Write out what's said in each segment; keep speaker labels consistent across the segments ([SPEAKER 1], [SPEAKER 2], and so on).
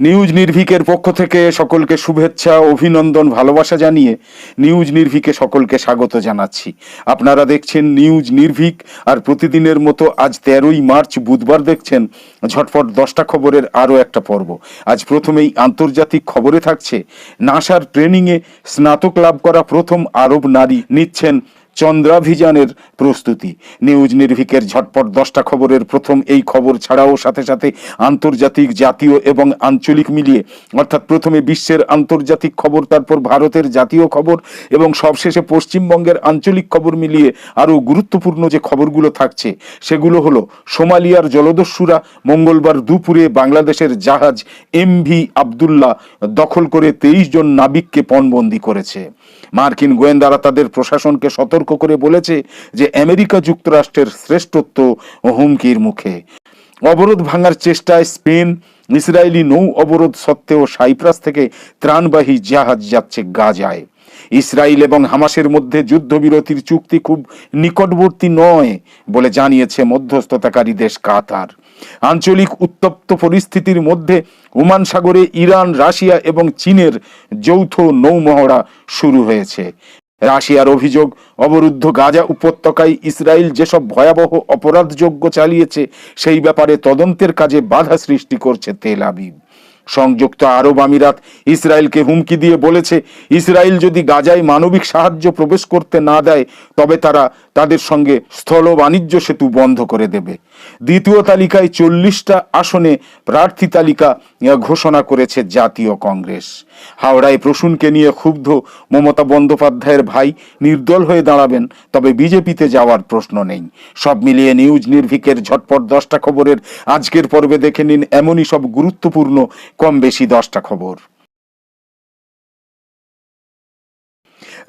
[SPEAKER 1] News নির্ভীকের পক্ষ থেকে সকলকে শুভেচ্ছা, অভিনন্দন, ভালোবাসা জানিয়ে নিউজ নির্ভীকে সকলকে স্বাগত জানাচ্ছি। আপনারা দেখছেন নিউজ নির্ভীক আর প্রতিদিনের মতো আজ তেরোই মার্চ বুধবার দেখছেন ঝটফট দশটা খবরের আরও একটা পর্ব। আজ প্রথমেই আন্তর্জাতিক খবরে থাকছে, নাসার ট্রেনিংয়ে স্নাতক লাভ করা প্রথম আরব নারী নিচ্ছেন চন্দ্রাভিযানের প্রস্তুতি। নিউজ নির্ভিকের ঝটপট দশটা খবরের প্রথম এই খবর ছাড়াও সাথে সাথে আন্তর্জাতিক, জাতীয় এবং আঞ্চলিক মিলিয়ে, অর্থাৎ প্রথমে বিশ্বের আন্তর্জাতিক খবর, তারপর ভারতের জাতীয় খবর এবং সবশেষে পশ্চিমবঙ্গের আঞ্চলিক খবর মিলিয়ে আরও গুরুত্বপূর্ণ যে খবরগুলো থাকছে, সেগুলো হলো সোমালিয়ার জলদস্যুরা মঙ্গলবার দুপুরে বাংলাদেশের জাহাজ এম ভি আবদুল্লাহ দখল করে তেইশ জন নাবিককে পণবন্দি করেছে। মার্কিন গোয়েন্দারা তাদের প্রশাসনকে সতর্ক করে বলেছে যে আমেরিকা যুক্তরাষ্ট্রের শ্রেষ্ঠত্ব হুমকির মুখে। অবরোধ ভাঙার চেষ্টায় স্পেন, ইসরায়েলি নৌ অবরোধ সত্ত্বেও সাইপ্রাস থেকে ত্রাণবাহী জাহাজ যাচ্ছে গাজায়। ইসরায়েল এবং হামাসের মধ্যে যুদ্ধবিরতির চুক্তি খুব নিকটবর্তী নয় বলে জানিয়েছে মধ্যস্থতাকারী দেশ কাতার। আঞ্চলিক উত্তপ্ত পরিস্থিতির মধ্যে ওমান সাগরে ইরান, রাশিয়া এবং চীনের যৌথ নৌমহড়া শুরু হয়েছে। রাশিয়ার অভিযোগ, অবরুদ্ধ গাজা উপত্যকায় ইসরায়েল যেসব ভয়াবহ অপরাধযোগ্য চালিয়েছে, সেই ব্যাপারে তদন্তের কাজে বাধা সৃষ্টি করছে তেল আবিব। সংযুক্ত আরব আমিরাত ইসরায়েলকে হুমকি দিয়ে বলেছে, ইসরায়েল যদি গাজায় মানবিক সাহায্য প্রবেশ করতে না দেয়, তবে তারা তাদের সঙ্গে স্থল বাণিজ্য সেতু বন্ধ করে দেবে। দ্বিতীয় তালিকায় চল্লিশটা আসনে প্রার্থী তালিকা ঘোষণা করেছে জাতীয় কংগ্রেস। হাওড়ায় প্রসূনকে নিয়ে ক্ষুব্ধ মমতা বন্দ্যোপাধ্যায়ের ভাই নির্দল হয়ে দাঁড়াবেন, তবে বিজেপিতে যাওয়ার প্রশ্ন নেই। সব মিলিয়ে নিউজ নির্ভীকের ঝটপট দশটা খবরের আজকের পর্বে দেখে নিন এমনই সব গুরুত্বপূর্ণ কম বেশি দশটা খবর।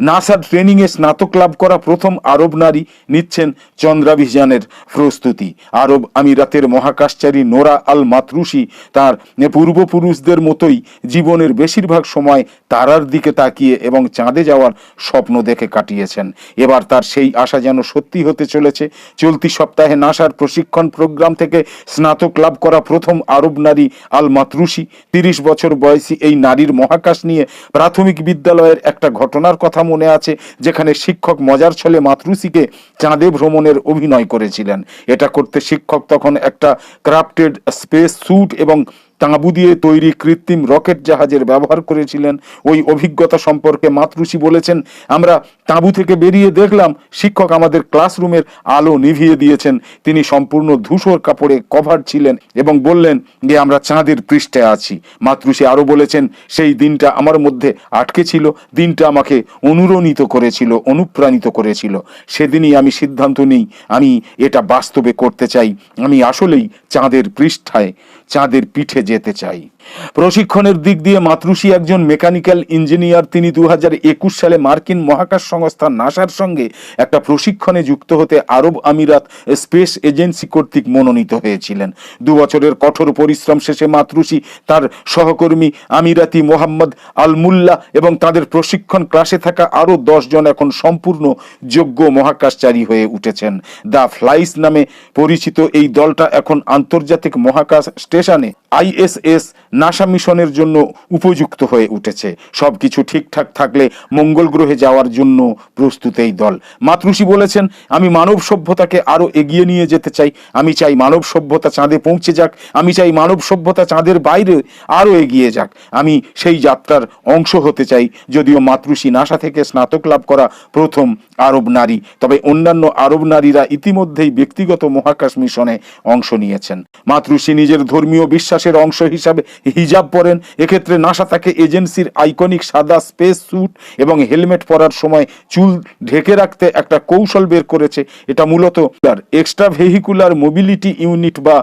[SPEAKER 1] নাসার ট্রেনিংয়ে স্নাতক লাভ করা প্রথম আরব নারী নিচ্ছেন চন্দ্রাভিযানের প্রস্তুতি। আরব আমিরাতের মহাকাশচারী নোরা আল মাতরুসি তার পূর্বপুরুষদের মতোই জীবনের বেশিরভাগ সময় তারার দিকে তাকিয়ে এবং চাঁদে যাওয়ার স্বপ্ন দেখে কাটিয়েছেন। এবার তার সেই আশা যেন সত্যি হতে চলেছে। চলতি সপ্তাহে নাসার প্রশিক্ষণ প্রোগ্রাম থেকে স্নাতক লাভ করা প্রথম আরব নারী আল মাতরুসি তিরিশ বছর বয়সী এই নারীর মহাকাশ নিয়ে প্রাথমিক বিদ্যালয়ের একটা ঘটনার কথা মনে আছে, যেখানে শিক্ষক মজার ছলে মাতৃষিকে চাঁদে ভ্রমণের অভিনয় করেছিলেন। এটা করতে শিক্ষক তখন একটা ক্রাফটেড স্পেস স্যুট এবং তাঁবু দিয়ে তৈরি কৃত্রিম রকেট জাহাজের ব্যবহার করেছিলেন। ওই অভিজ্ঞতা সম্পর্কে মাতৃষি বলেছেন, আমরা তাঁবু থেকে বেরিয়ে দেখলাম, শিক্ষক আমাদের ক্লাসরুমের আলো নিভিয়ে দিয়েছেন। তিনি সম্পূর্ণ ধূসর কাপড়ে কভার ছিলেন এবং বললেন যে আমরা চাঁদের পৃষ্ঠে আছি মাতৃষি আরও বলেছেন, সেই দিনটা আমার মধ্যে আটকে ছিল, দিনটা আমাকে অনুরণিত করেছিল, অনুপ্রাণিত করেছিল। সেদিনই আমি সিদ্ধান্ত নিই, আমি এটা বাস্তবে করতে চাই। আমি আসলেই চাঁদের পৃষ্ঠায় চাঁদের পিঠে যেতে চাই। প্রশিক্ষণের দিক দিয়ে মাতৃষী একজন মেকানিক্যাল ইঞ্জিনিয়ার, তিনি দু সালে মার্কিন মহাকাশ সংস্থা নাসার সঙ্গে একটা প্রশিক্ষণে যুক্ত হতে আরব আমিরাত স্পেস এজেন্সি কর্তৃক মনোনীত হয়েছিলেন। দু বছরের কঠোর পরিশ্রম শেষে মাতৃষী তার সহকর্মী আমিরাতি মোহাম্মদ আল মুল্লা এবং তাদের প্রশিক্ষণ ক্লাসে থাকা আরও জন এখন সম্পূর্ণ যোগ্য মহাকাশচারী হয়ে উঠেছেন। দ্য ফ্লাইস নামে পরিচিত এই দলটা এখন আন্তর্জাতিক মহাকাশ স্টেশনে আইএসএস নাসা মিশনের জন্য উপযুক্ত হয়ে উঠেছে। সবকিছু ঠিকঠাক থাকলে মঙ্গল গ্রহে যাওয়ার জন্য প্রস্তুত এই দল মাতৃষী বলেছেন, আমি মানব সভ্যতাকে আরও এগিয়ে নিয়ে যেতে চাই। আমি চাই মানব সভ্যতা চাঁদে পৌঁছে যাক। আমি চাই মানব সভ্যতা চাঁদের বাইরে আরও এগিয়ে যাক। আমি সেই যাত্রার অংশ হতে চাই। যদিও মাতৃষী নাসা থেকে স্নাতক লাভ করা প্রথম আরব নারী, তবে অন্যান্য আরব নারীরা ইতিমধ্যেই ব্যক্তিগত মহাকাশ মিশনে অংশ নিয়েছেন। মাতৃষী নিজের ধর্মীয় বিশ্বাসের অংশ হিসাবে হিজাব পরেন। এক্ষেত্রে নাসা তাকে এজেন্সির আইকনিক সাদা স্পেস স্যুট এবং হেলমেট পরার সময় চুল ঢেকে রাখতে একটা কৌশল বের করেছে। এটা মূলত এক্সট্রা ভেহিকুলার মোবিলিটি ইউনিট বা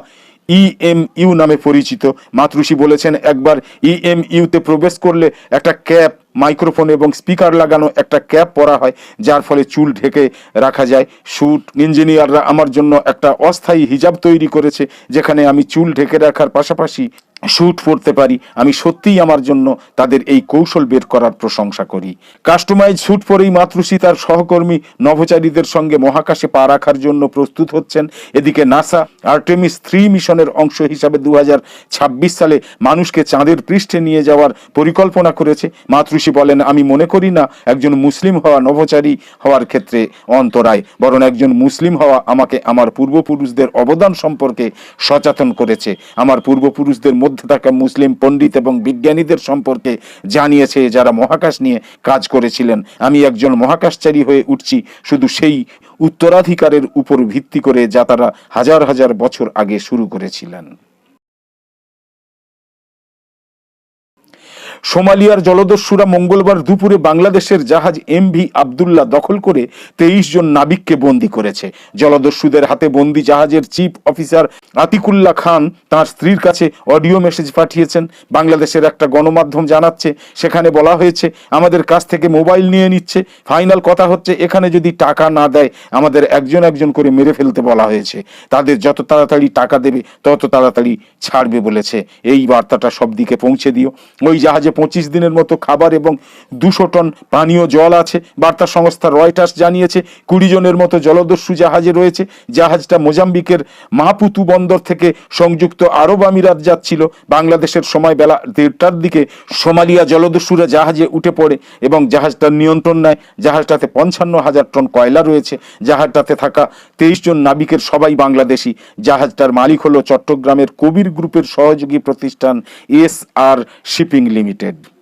[SPEAKER 1] ইএমইউ নামে পরিচিত। মাতৃষী বলেছেন, একবার ইএমইউতে প্রবেশ করলে একটা ক্যাপ মাইক্রোফোন এবং স্পিকার লাগানো একটা ক্যাপ পরা হয়, যার ফলে চুল ঢেকে রাখা যায়। শুট ইঞ্জিনিয়াররা আমার জন্য একটা অস্থায়ী হিজাব তৈরি করেছে, যেখানে আমি চুল ঢেকে রাখার পাশাপাশি স্যুট পরতে পারি, আমি সত্যিই আমার জন্য তাদের এই কৌশল বের করার প্রশংসা করি। কাস্টমাইজ শ্যুট পরেই মাতৃষী তার সহকর্মী নভোচারীদের সঙ্গে মহাকাশে পা রাখার জন্য প্রস্তুত হচ্ছেন। এদিকে নাসা আর্টেমিস থ্রি মিশনের অংশ হিসাবে দু হাজার ছাব্বিশ সালে মানুষকে চাঁদের পৃষ্ঠে নিয়ে যাওয়ার পরিকল্পনা করেছে। মাতৃষী বলেন, আমি মনে করি না একজন মুসলিম হওয়া নভোচারী হওয়ার ক্ষেত্রে অন্তরায়, বরং একজন মুসলিম হওয়া আমাকে আমার পূর্বপুরুষদের অবদান সম্পর্কে সচেতন করেছে। আমার পূর্বপুরুষদের মধ্যে থাকা মুসলিম পণ্ডিত এবং বিজ্ঞানীদের সম্পর্কে জানিয়েছে যারা মহাকাশ নিয়ে কাজ করেছিলেন। আমি একজন মহাকাশচারী হয়ে উঠছি, শুধু সেই উত্তরাধিকারের উপর ভিত্তি করে যা তারা হাজার হাজার বছর আগে শুরু করেছিলেন। সোমালিয়ার জলদস্যুরা মঙ্গলবার দুপুরে বাংলাদেশের জাহাজ এমভি আবদুল্লাহ দখল করে তেইশ জন নাবিককে বন্দি করেছে। জলদস্যুদের হাতে বন্দি জাহাজের চিফ অফিসার আতিকুল্লাহ খান তার স্ত্রীর কাছে অডিও মেসেজ পাঠিয়েছেন। বাংলাদেশের একটা গণমাধ্যম জানাচ্ছে, সেখানে বলা হয়েছে, আমাদের কাছ থেকে মোবাইল নিয়ে নিচ্ছে। ফাইনাল কথা হচ্ছে, এখানে যদি টাকা না দেয়, আমাদের একজন একজন করে মেরে ফেলতে বলা হয়েছে। তাদের যত তাড়াতাড়ি টাকা দেবে, তত তাড়াতাড়ি ছাড়বে, বলেছে। এই বার্তাটা সব দিকে পৌঁছে দিও। ওই জাহাজে পঁচিশ দিনের মতো খাবার এবং দুশো টন পানীয় জল আছে। বার্তা সংস্থা রয়টার্স জানিয়েছে, কুড়ি জনের মতো জলদস্যু জাহাজে রয়েছে। জাহাজটা মোজাম্বিকের মাপুতু বন্দর থেকে সংযুক্ত আরব আমিরাত যাচ্ছিল। বাংলাদেশের সময় বেলা দেড়টার দিকে সোমালিয়া জলদস্যুরা জাহাজে উঠে পড়ে এবং জাহাজটার নিয়ন্ত্রণ নেয়। জাহাজটাতে পঞ্চান্ন হাজার টন কয়লা রয়েছে। জাহাজটাতে থাকা তেইশ জন নাবিকের সবাই বাংলাদেশি। জাহাজটার মালিক হলো চট্টগ্রামের কবির গ্রুপের সহযোগী প্রতিষ্ঠান S R shipping limited. created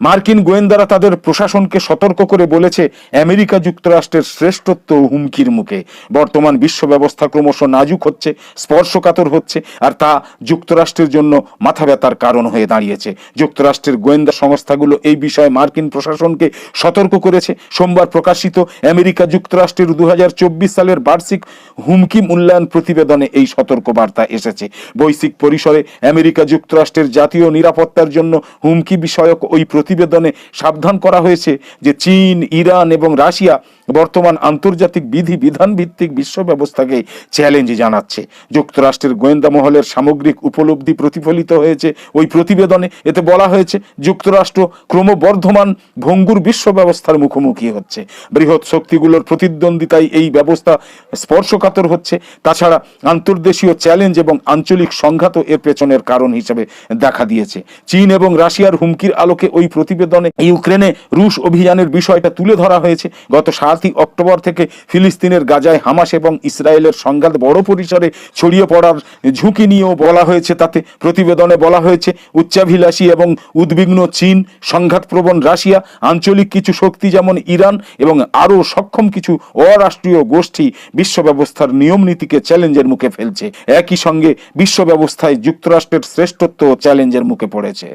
[SPEAKER 1] মার্কিন গোয়েন্দারা তাদের প্রশাসনকে সতর্ক করে বলেছে, আমেরিকা যুক্তরাষ্ট্রের শ্রেষ্ঠত্ব হুমকির মুখে। বর্তমান বিশ্ব ব্যবস্থা ক্রমশ নাজুক হচ্ছে, স্পর্শকাতর হচ্ছে, আর তা যুক্তরাষ্ট্রের জন্য মাথা ব্যথার কারণ হয়ে দাঁড়িয়েছে। যুক্তরাষ্ট্রের গোয়েন্দা সংস্থাগুলো এই বিষয়ে মার্কিন প্রশাসনকে সতর্ক করেছে। সোমবার প্রকাশিত আমেরিকা যুক্তরাষ্ট্রের দু হাজার চব্বিশ সালের বার্ষিক হুমকি মূল্যায়ন প্রতিবেদনে এই সতর্কবার্তা এসেছে। বৈশ্বিক পরিসরে আমেরিকা যুক্তরাষ্ট্রের জাতীয় নিরাপত্তার জন্য হুমকি বিষয়ক ওই প্রতিবেদনে সাবধান করা হয়েছে যে চীন, ইরান এবং রাশিয়া বর্তমান আন্তর্জাতিক বিধি বিধান ভিত্তিক বিশ্ব ব্যবস্থাকে চ্যালেঞ্জ জানাচ্ছে। যুক্তরাষ্ট্রের গোয়েন্দা মহলের সামগ্রিক উপলব্ধি প্রতিফলিত হয়েছে। ওই প্রতিবেদনে এতে বলা হয়েছে, যুক্তরাষ্ট্র ক্রমবর্ধমান ভঙ্গুর বিশ্ব ব্যবস্থার মুখোমুখি হচ্ছে। বৃহৎ শক্তিগুলোর প্রতিদ্বন্দ্বিতায় এই ব্যবস্থা স্পর্শকাতর হচ্ছে। তাছাড়া আন্তর্দেশীয় চ্যালেঞ্জ এবং আঞ্চলিক সংঘাত এর পেছনের কারণ হিসেবে দেখা দিয়েছে। চীন এবং রাশিয়ার হুমকির আলোকে ওই প্রতিবেদনে ইউক্রেনে রুশ অভিযানের বিষয়টা তুলে ধরা হয়েছে। গত সাতই অক্টোবর থেকে ফিলিস্তিনের গাজায় হামাস এবং ইসরায়েলের সংঘাত বড় পরিসরে ছড়িয়ে পড়ার ঝুঁকি নিয়েও বলা হয়েছে, তাতে প্রতিবেদনে বলা হয়েছে, উচ্চাভিলাষী এবং উদ্বিগ্ন চীন, সংঘাতপ্রবণ রাশিয়া, আঞ্চলিক কিছু শক্তি যেমন ইরান এবং আরও সক্ষম কিছু অরাষ্ট্রীয় গোষ্ঠী বিশ্ব ব্যবস্থার নিয়ম নীতিকে চ্যালেঞ্জের মুখে ফেলছে। একই সঙ্গে বিশ্ব ব্যবস্থায় যুক্তরাষ্ট্রের শ্রেষ্ঠত্ব চ্যালেঞ্জের মুখে পড়েছে।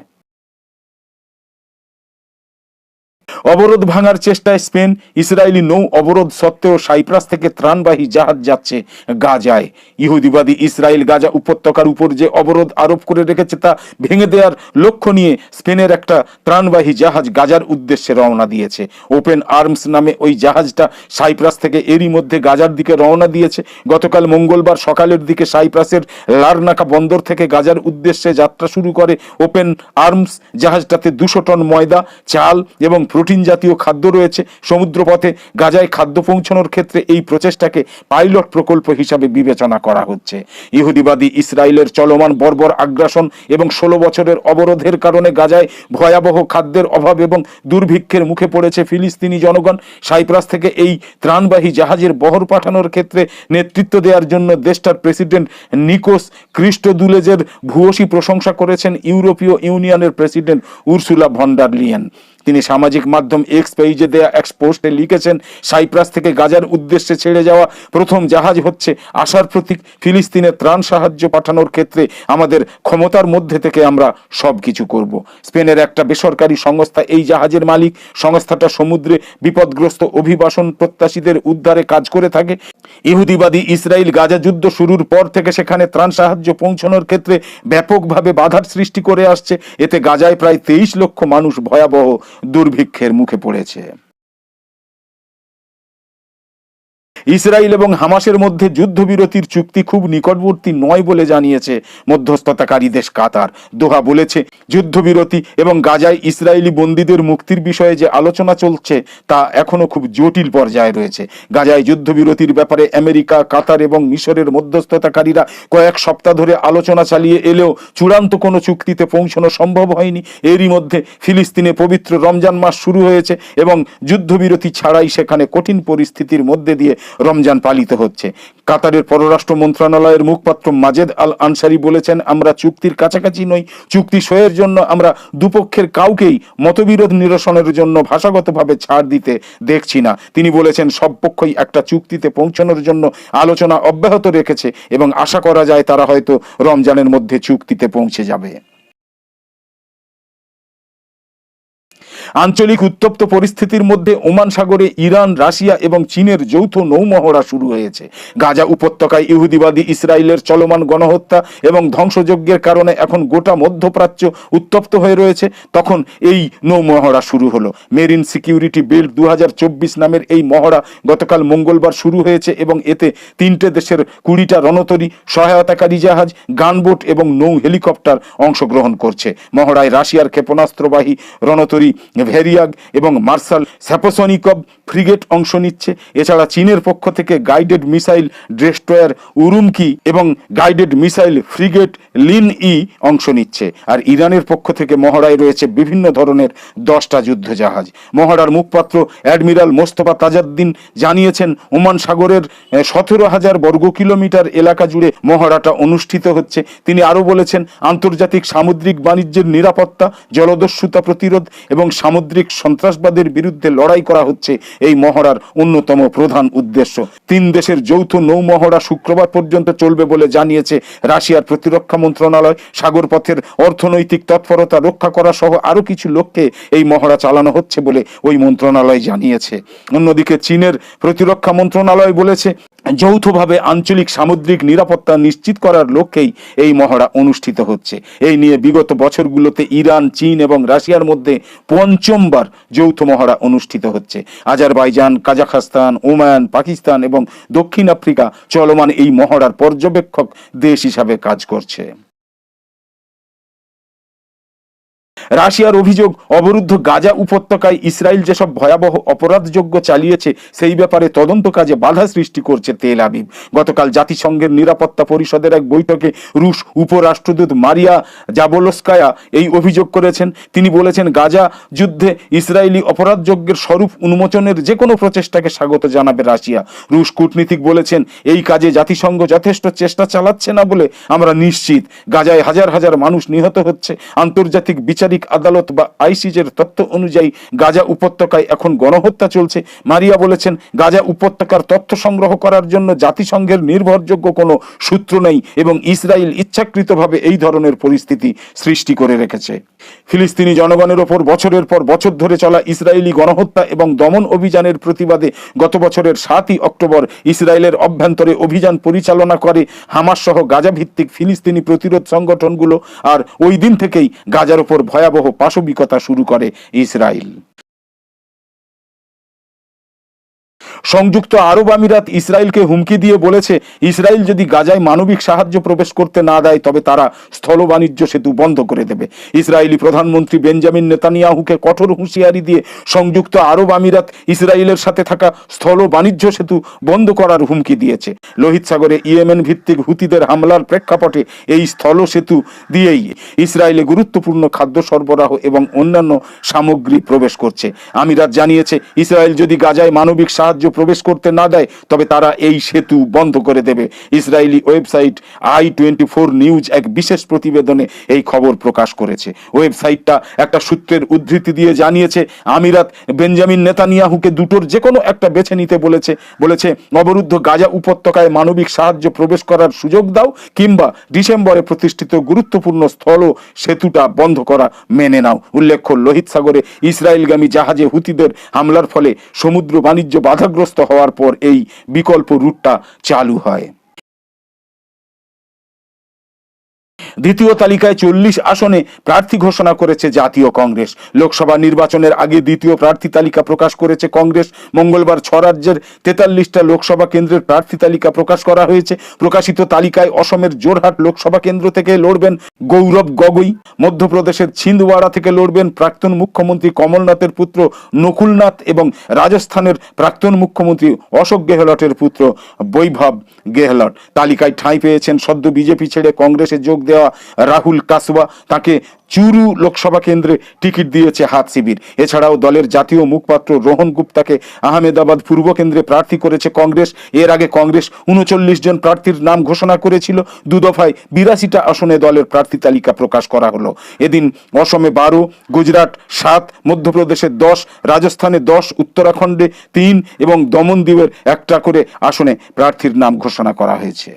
[SPEAKER 1] অবরোধ ভাঙার চেষ্টায় স্পেন, ইসরায়েলি নৌ অবরোধ সত্ত্বেও সাইপ্রাস থেকে ত্রাণবাহী জাহাজ যাচ্ছে গাজায়। ইহুদিবাদী ইসরায়েল গাজা উপত্যকার উপর যে অবরোধ আরোপ করে রেখেছে তা ভেঙে দেওয়ার লক্ষ্য নিয়ে স্পেনের একটা ত্রাণবাহী জাহাজ গাজার উদ্দেশ্যে রওনা দিয়েছে। ওপেন আর্মস নামে ওই জাহাজটা সাইপ্রাস থেকে এরই মধ্যে গাজার দিকে রওনা দিয়েছে। গতকাল মঙ্গলবার সকালের দিকে সাইপ্রাসের লারনাকা বন্দর থেকে গাজার উদ্দেশ্যে যাত্রা শুরু করে ওপেন আর্মস জাহাজটাতে দুশো টন ময়দা, চাল এবং প্রোটিন জাতীয় খাদ্য রয়েছে। সমুদ্রপথে গাজায় খাদ্য পৌঁছানোর ক্ষেত্রে এই প্রচেষ্টাকে পাইলট প্রকল্প হিসাবে বিবেচনা করা হচ্ছে। ইহুদিবাদী ইসরায়েলের চলমান বর্বর আগ্রাসন এবং ষোলো বছরের অবরোধের কারণে গাজায় ভয়াবহ খাদ্যের অভাব এবং দুর্ভিক্ষের মুখে পড়েছে ফিলিস্তিনি জনগণ। সাইপ্রাস থেকে এই ত্রাণবাহী জাহাজের বহর পাঠানোর ক্ষেত্রে নেতৃত্ব দেওয়ার জন্য দেশটার প্রেসিডেন্ট নিকোস ক্রিস্টোদুলেজের ভূয়সী প্রশংসা করেছেন ইউরোপীয় ইউনিয়নের প্রেসিডেন্ট উর্সুলা ভন্ডার লিয়েন। তিনি সামাজিক মাধ্যম এক্স পেজে দেয়া এক পোস্টে লিখেছেন, সাইপ্রাস থেকে গাজার উদ্দেশ্যে ছেড়ে যাওয়া প্রথম জাহাজ হচ্ছে আশার প্রতীক ফিলিস্তিনে ত্রাণ সাহায্য পাঠানোর ক্ষেত্রে আমাদের ক্ষমতার মধ্যে থেকে আমরা সব কিছু করব। স্পেনের একটা বেসরকারি সংস্থা এই জাহাজের মালিক, সংস্থাটা সমুদ্রে বিপদগ্রস্ত অভিবাসন প্রত্যাশীদের উদ্ধারে কাজ করে থাকে। ইহুদিবাদী ইসরায়েল গাজা যুদ্ধ শুরুর পর থেকে সেখানে ত্রাণ সাহায্য পৌঁছানোর ক্ষেত্রে ব্যাপকভাবে বাধার সৃষ্টি করে আসছে। এতে গাজায় প্রায় তেইশ লক্ষ মানুষ ভয়াবহ দুর্ভিক্ষের মুখে পড়েছে। ইসরায়েল এবং হামাসের মধ্যে যুদ্ধবিরতির চুক্তি খুব নিকটবর্তী নয় বলে জানিয়েছে মধ্যস্থতাকারী দেশ কাতার। দোহা বলেছে, যুদ্ধবিরতি এবং গাজায় ইসরায়েলি বন্দীদের মুক্তির বিষয়ে যে আলোচনা চলছে তা এখনও খুব জটিল পর্যায়ে রয়েছে। গাজায় যুদ্ধবিরতির ব্যাপারে আমেরিকা, কাতার এবং মিশরের মধ্যস্থতাকারীরা কয়েক সপ্তাহ ধরে আলোচনা চালিয়ে এলেও চূড়ান্ত কোনো চুক্তিতে পৌঁছানো সম্ভব হয়নি। এরই মধ্যে ফিলিস্তিনে পবিত্র রমজান মাস শুরু হয়েছে এবং যুদ্ধবিরতি ছাড়াই সেখানে কঠিন পরিস্থিতির মধ্যে দিয়ে রমজান পালিত হচ্ছে। কাতারের পররাষ্ট্র মন্ত্রণালয়ের মুখপাত্র মাজেদ আল আনসারি বলেছেন, আমরা চুক্তির কাছাকাছি নই। চুক্তি সইয়ের জন্য আমরা দুপক্ষের কাউকেই মতবিরোধ নিরসনের জন্য ভাষাগতভাবে ছাড় দিতে দেখছি না। তিনি বলেছেন, সব পক্ষই একটা চুক্তিতে পৌঁছানোর জন্য আলোচনা অব্যাহত রেখেছে এবং আশা করা যায় তারা হয়তো রমজানের মধ্যে চুক্তিতে পৌঁছে যাবে। আঞ্চলিক উত্তপ্ত পরিস্থিতির মধ্যে ওমান সাগরে ইরান, রাশিয়া এবং চীনের যৌথ নৌমহড়া শুরু হয়েছে। গাজা উপত্যকায় ইহুদিবাদী ইসরায়েলের চলমান গণহত্যা এবং ধ্বংসযজ্ঞের কারণে এখন গোটা মধ্যপ্রাচ্য উত্তপ্ত হয়ে রয়েছে। তখন এই নৌমহড়া শুরু হলো। মেরিন সিকিউরিটি বিল্ড দু নামের এই মহড়া গতকাল মঙ্গলবার শুরু হয়েছে এবং এতে তিনটে দেশের কুড়িটা রণতরী, সহায়তাকারী জাহাজ, গানবোট এবং নৌ হেলিকপ্টার অংশগ্রহণ করছে। মহড়ায় রাশিয়ার ক্ষেপণাস্ত্রবাহী রণতরী ভেরিয়াগ এবং মার্শাল স্যাপোসনিকভ ফ্রিগেট অংশ নিচ্ছে। এছাড়া চীনের পক্ষ থেকে গাইডেড মিসাইল ড্রেস্ট্রয়ার উরুমকি এবং guided missile frigate Linyi অংশ নিচ্ছে। আর ইরানের পক্ষ থেকে মহড়ায় রয়েছে বিভিন্ন ধরনের দশটা যুদ্ধজাহাজ। মহড়ার মুখপাত্র অ্যাডমিরাল মোস্তফা তাজাদ্দিন জানিয়েছেন, ওমান সাগরের সতেরো হাজার বর্গ কিলোমিটার এলাকা জুড়ে মহড়াটা অনুষ্ঠিত হচ্ছে। তিনি আরও বলেছেন, আন্তর্জাতিক সামুদ্রিক বাণিজ্যের নিরাপত্তা, জলদস্যুতা প্রতিরোধ এবং সামুদ্রিক সন্ত্রাসবাদের বিরুদ্ধে লড়াই করা হচ্ছে। এই মহড়ার অন্যতম প্রধান উদ্দেশ্য। তিন দেশের যৌথ নৌমহড়া শুক্রবার পর্যন্ত চলবে বলে জানিয়েছে রাশিয়ার প্রতিরক্ষা মন্ত্রণালয়। সাগরপথের অর্থনৈতিক তৎপরতা রক্ষা করা সহ আরও কিছু লক্ষ্যে এই মহড়া চালানো হচ্ছে বলে ওই মন্ত্রণালয় জানিয়েছে। অন্যদিকে চীনের প্রতিরক্ষা মন্ত্রণালয় বলেছে যৌথভাবে আঞ্চলিক সামুদ্রিক নিরাপত্তা নিশ্চিত করার লক্ষ্যেই এই মহড়া অনুষ্ঠিত হচ্ছে। এই নিয়ে বিগত বছরগুলোতে ইরান, চীন এবং রাশিয়ার মধ্যে পঞ্চমবার যৌথ মহড়া অনুষ্ঠিত হচ্ছে। আজারবাইজান, কাজাখস্তান, ওমান, পাকিস্তান এবং দক্ষিণ আফ্রিকা চলমান এই মহড়ার পর্যবেক্ষক দেশ হিসাবে কাজ করছে। রাশিয়ার অভিযোগ, অবরুদ্ধ গাজা উপত্যকায় ইসরায়েল যেসব ভয়াবহ অপরাধযোগ্য চালিয়েছে, সেই ব্যাপারে তদন্ত কাজে বাধা সৃষ্টি করছে তেল আবিব। গতকাল জাতিসংঘের নিরাপত্তা পরিষদের এক বৈঠকে রুশ উপরাষ্ট্রদূত মারিয়া জাবোলস্কায়া এই অভিযোগ করেছেন। তিনি বলেছেন, গাজা যুদ্ধে ইসরায়েলি অপরাধযজ্ঞের স্বরূপ উন্মোচনের যে কোনো প্রচেষ্টাকে স্বাগত জানাবে রাশিয়া। রুশ কূটনীতিক বলেছেন, এই কাজে জাতিসংঘ যথেষ্ট চেষ্টা চালাচ্ছে না বলে আমরা নিশ্চিত। গাজায় হাজার হাজার মানুষ নিহত হচ্ছে। আন্তর্জাতিক বিচারিক আদালত বা আইসিজের তথ্য অনুযায়ী গাজা উপত্যকায় এখন গণহত্যা চলছে। মারিয়া বলেছেন, গাজা উপত্যকার তথ্য সংগ্রহ করার জন্য জাতিসংঘের নির্ভরযোগ্য কোনো সূত্র নেই এবং ইসরায়েল ইচ্ছাকৃতভাবে এই ধরনের পরিস্থিতি সৃষ্টি করে রেখেছে। ফিলিস্তিনি জনগণের ওপর বছরের পর বছর ধরে চলা ইসরায়েলি গণহত্যা এবং দমন অভিযানের প্রতিবাদে গত বছরের সাতই অক্টোবর ইসরায়েলের অভ্যন্তরে অভিযান পরিচালনা করে হামাস সহ গাজা ভিত্তিক ফিলিস্তিনি প্রতিরোধ সংগঠনগুলো, আর ওই দিন থেকেই গাজার ওপর ভয়াবহ পাশবিকতা শুরু করে ইসরায়েল সংযুক্ত আরব আমিরাত ইসরায়েলকে হুমকি দিয়ে বলেছে, ইসরায়েল যদি গাজায় মানবিক সাহায্য প্রবেশ করতে না দেয়, তবে তারা স্থল বাণিজ্য সেতু বন্ধ করে দেবে। ইসরায়েলি প্রধানমন্ত্রী বেঞ্জামিন নেতানিয়াহুকে কঠোর হুঁশিয়ারি দিয়ে সংযুক্ত আরব আমিরাত ইসরায়েলের সাথে থাকা স্থল বাণিজ্য সেতু বন্ধ করার হুমকি দিয়েছে। লোহিত সাগরে ইয়েমেন ভিত্তিক হুতিদের হামলার প্রেক্ষাপটে এই স্থল সেতু দিয়েই ইসরায়েলে গুরুত্বপূর্ণ খাদ্য সরবরাহ এবং অন্যান্য সামগ্রী প্রবেশ করছে। আমিরাত জানিয়েছে, ইসরায়েল যদি গাজায় মানবিক সাহায্য প্রবেশ করতে না দেয়, তবে তারা এই সেতু বন্ধ করে দেবে। Israeli website I twenty news এক বিশেষ প্রতিবেদনে এই খবর প্রকাশ করেছে। ওয়েবসাইটটা একটা সূত্রের উদ্ধৃতি দিয়ে জানিয়েছে, আমিরাত বেঞ্জামিন নেতানিয়াহুকে দুটোর যে কোনো একটা বেছে নিতে বলেছে। বলেছে, অবরুদ্ধ গাজা উপত্যকায় মানবিক সাহায্য প্রবেশ করার সুযোগ দাও, কিংবা ডিসেম্বরে প্রতিষ্ঠিত গুরুত্বপূর্ণ স্থল সেতুটা বন্ধ করা মেনে নাও। উল্লেখ্য, লোহিত সাগরে ইসরায়েলগামী জাহাজে হুতিদের হামলার ফলে সমুদ্র বাণিজ্য বাধাগ্রস্ত হওয়ার পর এই বিকল্প রুটটা চালু হয়। দ্বিতীয় তালিকায় চল্লিশ আসনে প্রার্থী ঘোষণা করেছে জাতীয় কংগ্রেস। লোকসভা নির্বাচনের আগে দ্বিতীয় প্রার্থী তালিকা প্রকাশ করেছে কংগ্রেস। মঙ্গলবার ছ রাজ্যের তেতাল্লিশটা লোকসভা কেন্দ্রের প্রার্থী তালিকা প্রকাশ করা হয়েছে। প্রকাশিত তালিকায় অসমের জোরহাট লোকসভা কেন্দ্র থেকে লড়বেন গৌরব গগৈ। মধ্যপ্রদেশের ছিন্দওয়াড়া থেকে লড়বেন প্রাক্তন মুখ্যমন্ত্রী কমলনাথের পুত্র নকুলনাথ এবং রাজস্থানের প্রাক্তন মুখ্যমন্ত্রী অশোক গেহলটের পুত্র বৈভব গেহলট। তালিকায় ঠাঁই পেয়েছেন সদ্য বিজেপি ছেড়ে কংগ্রেসে যোগ দেওয়া রাহুল কাসবা তাকে চুরু লোকসভা কেন্দ্রে টিকিট দিয়েছে হাত শিবির। এছাড়াও দলের জাতীয় মুখপাত্র রোহন গুপ্তাকে আহমেদাবাদ পূর্ব কেন্দ্রে প্রার্থী করেছে কংগ্রেস। এর আগে কংগ্রেস উনচল্লিশ জন প্রার্থীর নাম ঘোষণা করেছিল। দুদফায় বিরাশিটা আসনে দলের প্রার্থী তালিকা প্রকাশ করা হলো। এদিন অসমে বারো, গুজরাট সাত, মধ্যপ্রদেশে দশ, রাজস্থানে দশ, উত্তরাখণ্ডে তিন এবং দমন দ্বীপের একটা করে আসনে প্রার্থীর নাম ঘোষণা করা হয়েছে।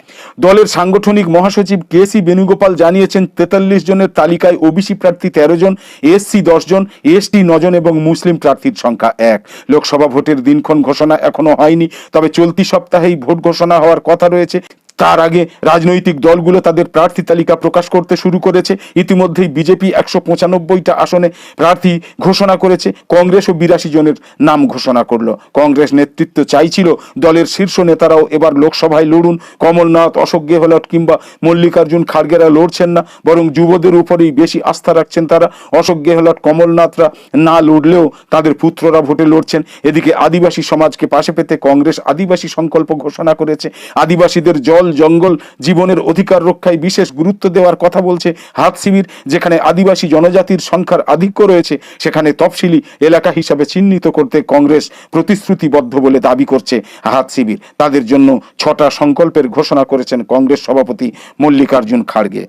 [SPEAKER 1] দলের সাংগঠনিক মহাসচিব কে সি বেণুগোপাল জানিয়েছেন, তেতাল্লিশ জনের তালিকায় ওবিসি প্রার্থী তেরো জন এসসি দশ জন এসটি নজন এবং মুসলিম প্রার্থীর সংখ্যা এক। লোকসভা ভোটের দিনক্ষণ ঘোষণা এখনও হয়নি, তবে চলতি সপ্তাহেই ভোট ঘোষণা হওয়ার কথা রয়েছে। তার আগে রাজনৈতিক দলগুলো তাদের প্রার্থী তালিকা প্রকাশ করতে শুরু করেছে। ইতিমধ্যেই বিজেপি একশো পঁচানব্বইটা আসনে প্রার্থী ঘোষণা করেছে। কংগ্রেসও বিরাশি জনের নাম ঘোষণা করল। কংগ্রেস নেতৃত্ব চাইছিল দলের শীর্ষ নেতারাও এবার লোকসভায় লড়ুন। কমলনাথ, অশোক গেহলট কিংবা মল্লিকার্জুন খার্গেরা লড়ছেন না, বরং যুবদের উপরেই বেশি আস্থা রাখছেন তারা। অশোক গেহলট, কমলনাথরা না লড়লেও তাদের পুত্ররা ভোটে লড়ছেন। এদিকে আদিবাসী সমাজকে পাশে পেতে কংগ্রেস আদিবাসী সংকল্প ঘোষণা করেছে। আদিবাসীদের জল জঙ্গল জীবনের অধিকার রক্ষায় বিশেষ গুরুত্ব দেওয়ার কথা বলছে হাত শিবির, যেখানে আদিবাসী জনজাতির সংখ্যার আধিক্য রয়েছে, সেখানে তফসিলি এলাকা হিসাবে চিহ্নিত করতে কংগ্রেস প্রতিশ্রুতিবদ্ধ বলে দাবি করছে হাত শিবির। তাদের জন্য ছটা সংকল্পের ঘোষণা করেছেন কংগ্রেস সভাপতি মল্লিকার্জুন খাড়গে।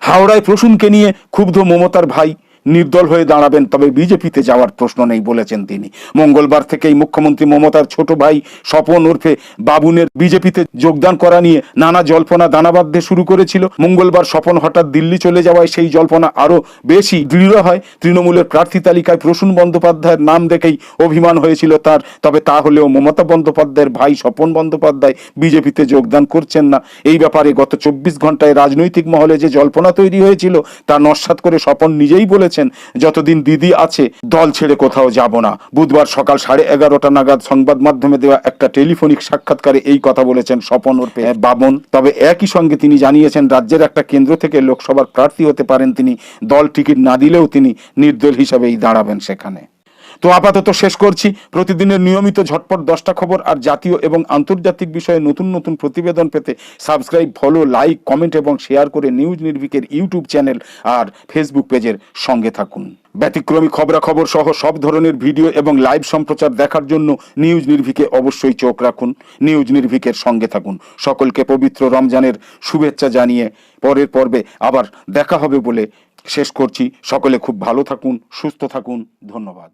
[SPEAKER 1] হাওড়ায় প্রসূনকে নিয়ে ক্ষুব্ধ মমতার ভাই নির্দল হয়ে দাঁড়াবেন, তবে বিজেপিতে যাওয়ার প্রশ্ন নেই বলেছেন তিনি। মঙ্গলবার থেকেই মুখ্যমন্ত্রী মমতার ছোট ভাই স্বপন ওরফে বাবুনের বিজেপিতে যোগদান করা নিয়ে নানা জল্পনা দানা বাঁধতে শুরু করেছিল। মঙ্গলবার স্বপন হঠাৎ দিল্লি চলে যাওয়ায় সেই জল্পনা আরও বেশি দৃঢ় হয়। তৃণমূলের প্রার্থী তালিকায় প্রসূন বন্দ্যোপাধ্যায়ের নাম দেখেই অভিমান হয়েছিল তার। তবে তা হলেও মমতা বন্দ্যোপাধ্যায়ের ভাই স্বপন বন্দ্যোপাধ্যায় বিজেপিতে যোগদান করছেন না। এই ব্যাপারে গত চব্বিশ ঘন্টায় রাজনৈতিক মহলে যে জল্পনা তৈরি হয়েছিল, তা নস্বাত করে স্বপন নিজেই বলেছেন, যতদিন দিদি আছে, দল ছেড়ে কোথাও যাব না। বুধবার সকাল সাড়ে এগারোটা নাগাদ সংবাদ মাধ্যমে দেওয়া একটা টেলিফোনিক সাক্ষাৎকারে এই কথা বলেছেন স্বপন ওরফে বাবন তবে একই সঙ্গে তিনি জানিয়েছেন, রাজ্যের একটা কেন্দ্র থেকে লোকসভার প্রার্থী হতে পারেন তিনি। দল টিকিট না দিলেও তিনি নির্দল হিসাবেই দাঁড়াবেন সেখানে। তো আপাতত শেষ করছি। প্রতিদিনের নিয়মিত ঝটপট দশটা খবর আর জাতীয় এবং আন্তর্জাতিক বিষয়ে নতুন নতুন প্রতিবেদন পেতে সাবস্ক্রাইব ফলো লাইক কমেন্ট এবং শেয়ার করে নিউজ নির্ভিকের ইউটিউব চ্যানেল আর ফেসবুক পেজের সঙ্গে থাকুন। ব্যতিক্রমী খবরাখবর সহ সব ধরনের ভিডিও এবং লাইভ সম্প্রচার দেখার জন্য নিউজ নির্ভিকে অবশ্যই চোখ রাখুন। নিউজ নির্ভিকের সঙ্গে থাকুন। সকলকে পবিত্র রমজানের শুভেচ্ছা জানিয়ে পরের পর্বে আবার দেখা হবে বলে শেষ করছি। সকলে খুব ভালো থাকুন, সুস্থ থাকুন। ধন্যবাদ।